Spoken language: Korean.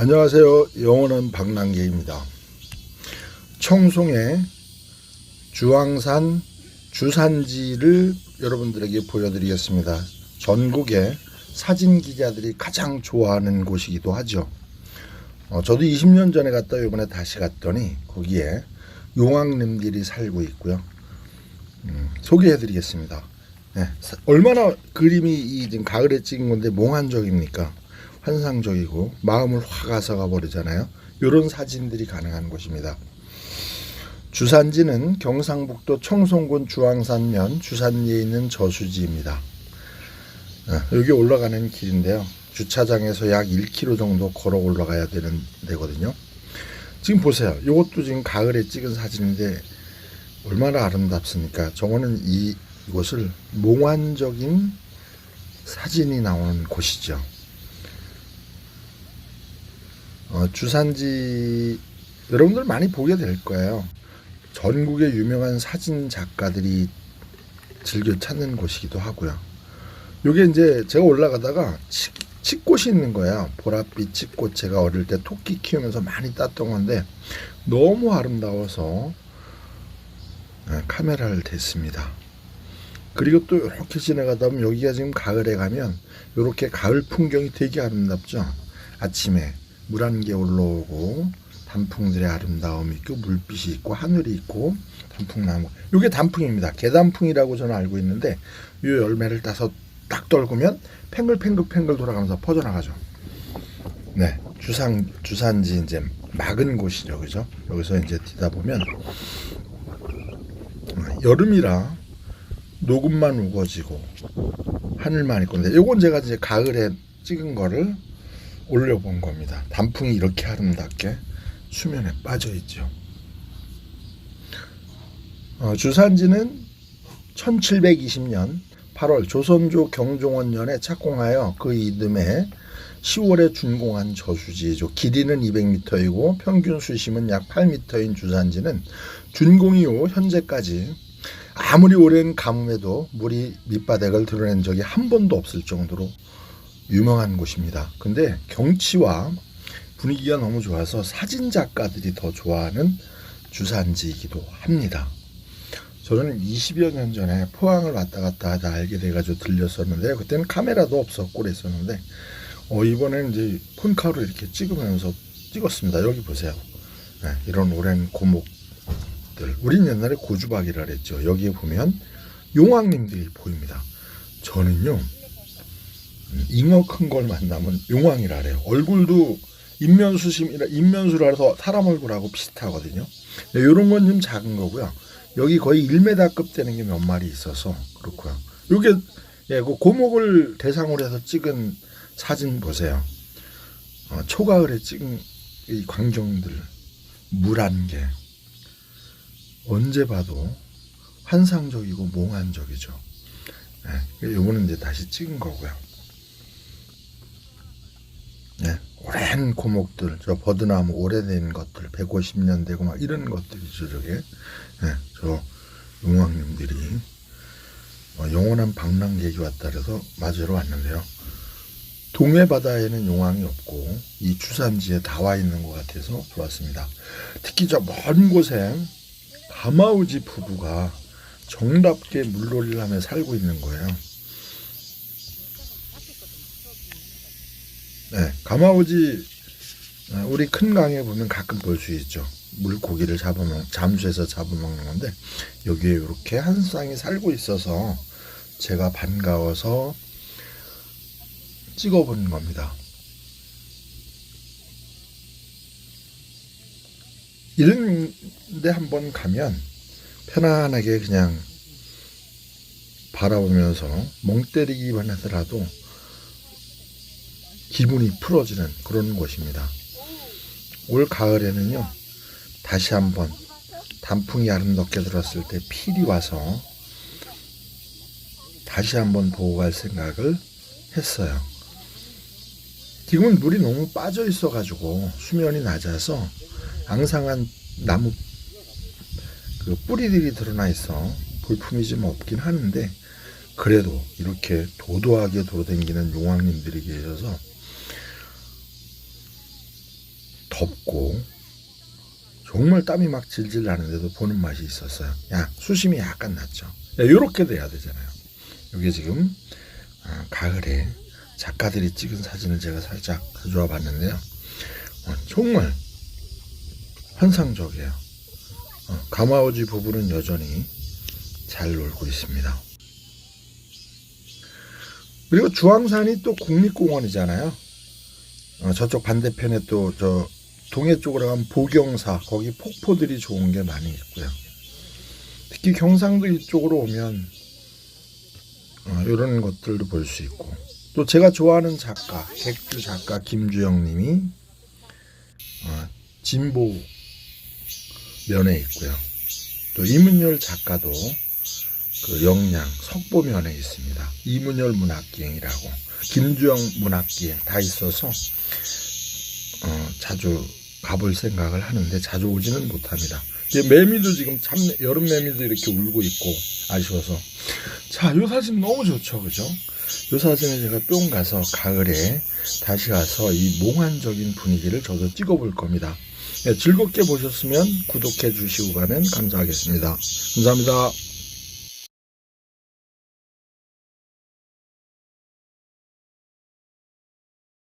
안녕하세요. 영원한 박남계입니다. 청송의 주황산 주산지를 여러분들에게 보여드리겠습니다. 전국의 사진 기자들이 가장 좋아하는 곳이기도 하죠. 어, 저도 20년 전에 갔다 이번에 다시 갔더니 거기에 용왕님들이 살고 있고요. 음, 소개해드리겠습니다. 네, 사- 얼마나 그림이 이 지금 가을에 찍은 건데 몽환적입니까? 환상적이고 마음을 확 앗아가 버리잖아요. 이런 사진들이 가능한 곳입니다. 주산지는 경상북도 청송군 주황산면 주산리에 있는 저수지입니다. 아, 여기 올라가는 길인데요. 주차장에서 약 1km 정도 걸어 올라가야 되는 데거든요. 지금 보세요. 이것도 지금 가을에 찍은 사진인데 얼마나 아름답습니까? 이 이곳을 몽환적인 사진이 나오는 곳이죠. 어, 주산지 여러분들 많이 보게 될 거예요. 전국의 유명한 사진 작가들이 즐겨 찾는 곳이기도 하고요. 요게 이제 제가 올라가다가 치, 칡꽃이 있는 거예요. 보랏빛 칡꽃 제가 어릴 때 토끼 키우면서 많이 땄던 건데 너무 아름다워서 예, 카메라를 댔습니다. 그리고 또 이렇게 지나가다 보면 여기가 지금 가을에 가면 이렇게 가을 풍경이 되게 아름답죠. 아침에 물한개 올라오고 단풍들의 아름다움이 있고 물빛이 있고 하늘이 있고 단풍나무 이게 단풍입니다. 개단풍이라고 저는 알고 있는데 이 열매를 따서 딱 떨구면 팽글팽글팽글 돌아가면서 퍼져나가죠. 네, 주상 주산지 이제 막은 곳이죠, 그죠? 여기서 이제 뒤다 보면 여름이라 녹음만 우거지고 하늘만 있고 근데 요건 제가 이제 가을에 찍은 거를 올려본 겁니다. 단풍이 이렇게 아름답게 수면에 빠져 있죠. 어, 주산지는 1720년 8월 조선조 경종원년에 착공하여 그 이듬해 10월에 준공한 저수지죠. 길이는 200m이고 평균 수심은 약 8m인 주산지는 준공 이후 현재까지 아무리 오랜 가뭄에도 물이 밑바닥을 드러낸 적이 한 번도 없을 정도로 유명한 곳입니다. 근데 경치와 분위기가 너무 좋아서 사진 작가들이 더 좋아하는 주산지이기도 합니다. 저는 20여 년 전에 포항을 왔다 갔다 하다 알게 돼가지고 들렸었는데 그때는 카메라도 없었고 그랬었는데 어, 이번에는 이제 폰카로 이렇게 찍으면서 찍었습니다. 여기 보세요. 네, 이런 오랜 고목들. 우린 옛날에 고주박이라 그랬죠. 여기에 보면 용왕님들이 보입니다. 저는요, 음, 잉어 큰 걸 만나면 용왕이라 그래요. 얼굴도 인면수심이라 인면수라서 사람 얼굴하고 비슷하거든요. 이런 건 좀 작은 거고요. 여기 거의 1m급 되는 게 몇 마리 있어서 그렇고요. 요게 예, 그 고목을 대상으로 해서 찍은 사진 보세요. 어, 초가을에 찍은 이 광경들 물안개 언제 봐도 환상적이고 몽환적이죠. 예, 요거는 이제 다시 찍은 거고요. 예, 오랜 고목들, 저 버드나무 오래된 것들, 150년 되고 막 이런 것들이죠, 저게. 예, 저 용왕님들이 어, 영원한 방랑객이 왔다 그래서 맞으러 왔는데요. 동해 바다에는 용왕이 없고 이 주산지에 다 와 있는 것 같아서 좋았습니다. 특히 저 먼 곳에 가마우지 부부가 정답게 물놀이를 하며 살고 있는 거예요. 네, 가마우지 어, 우리 큰 강에 보면 가끔 볼 수 있죠. 물고기를 잡아먹 잠수해서 잡아먹는 건데 여기에 이렇게 한 쌍이 살고 있어서 제가 반가워서 찍어본 겁니다. 이런 데 한번 가면 편안하게 그냥 바라보면서 멍 때리기만 하더라도 기분이 풀어지는 그런 곳입니다. 올 가을에는요, 다시 한번 단풍이 아름답게 들었을 때 필이 와서 다시 한번 보고 갈 생각을 했어요. 지금은 물이 너무 빠져 있어가지고 수면이 낮아서 앙상한 나무 그 뿌리들이 드러나 있어 볼품이 좀 없긴 하는데 그래도 이렇게 도도하게 돌아다니는 용왕님들이 계셔서 덥고 정말 땀이 막 질질 나는데도 보는 맛이 있었어요. 야 수심이 약간 낮죠. 이렇게 돼야 되잖아요. 이게 지금 아, 가을에 작가들이 찍은 사진을 제가 살짝 가져와 봤는데요. 어, 정말 환상적이에요. 어, 가마오지 부부는 여전히 잘 놀고 있습니다. 그리고 주황산이 또 국립공원이잖아요. 어, 저쪽 반대편에 또 저 동해 쪽으로 가면 보경사 거기 폭포들이 좋은 게 많이 있고요. 특히 경상도 이쪽으로 오면 어, 이런 것들도 볼 수 있고 또 제가 좋아하는 작가 객주 작가 김주영님이 어, 진보 면에 있고요. 또 이문열 작가도 그 영양 석보면에 있습니다. 이문열 문학기행이라고 김주영 문학기행 다 있어서 어, 자주 가볼 생각을 하는데 자주 오지는 못합니다. 매미도 지금 참 여름 매미도 이렇게 울고 있고 아쉬워서 자, 요 사진 너무 좋죠, 그죠? 요 사진을 제가 뿅 가서 가을에 다시 가서 이 몽환적인 분위기를 저도 찍어볼 겁니다. 네, 즐겁게 보셨으면 구독해 주시고 가면 감사하겠습니다. 감사합니다.